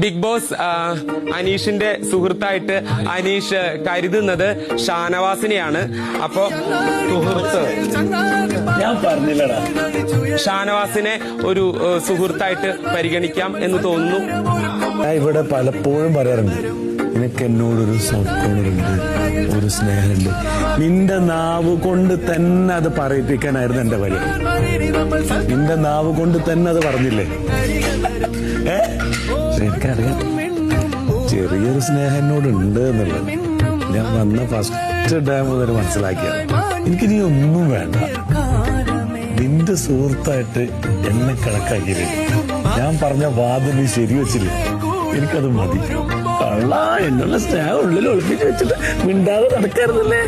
Big boss അനീഷിന്റെ സുഹൃത്തായിട്ട് അനീഷ് കരുതുന്നത് ഷാനവാസിനെയാണ്. അപ്പോ സുഹൃത്ത് ഞാൻ പറഞ്ഞില്ലടാ. ഷാനവാസിനെ ഒരു സുഹൃത്തായിട്ട് പരിഗണിക്കാം എന്ന് തോന്നുന്നു. ഞാൻ ഇവിടെ പലപ്പോഴും പറയാറുണ്ട് നിനക്ക് എന്നോടൊരു സ്വപ്നമുണ്ട് ഒരു സ്നേഹമുണ്ട്. നിന്റെ നാവ് കൊണ്ട് തന്നെ അത് പറയിപ്പിക്കാനായിരുന്നു എന്റെ പരിപാടി നിന്റെ നാവ് കൊണ്ട് തന്നെ അത് പറഞ്ഞില്ലേ? ഏ? എനിക്കറിയാം ചെറിയൊരു സ്നേഹം എന്നുള്ളത്. ഞാൻ വന്ന ഫസ്റ്റ് ടൈം മുതൽ മനസ്സിലാക്കിയത്. എനിക്ക് നീ ഒന്നും വേണ്ട. നിന്റെ സുഹൃത്തായിട്ട് എന്നെ കണക്കാക്കി ഞാൻ പറഞ്ഞ വാദം നീ ശരിവെച്ചില്ല എനിക്കത് മതി. കള്ള എന്നുള്ള സ്നേഹം ഉള്ളിൽ ഒളിപ്പിച്ച് വെച്ചിട്ട് മിണ്ടാതെ നടക്കരുതല്ലേ.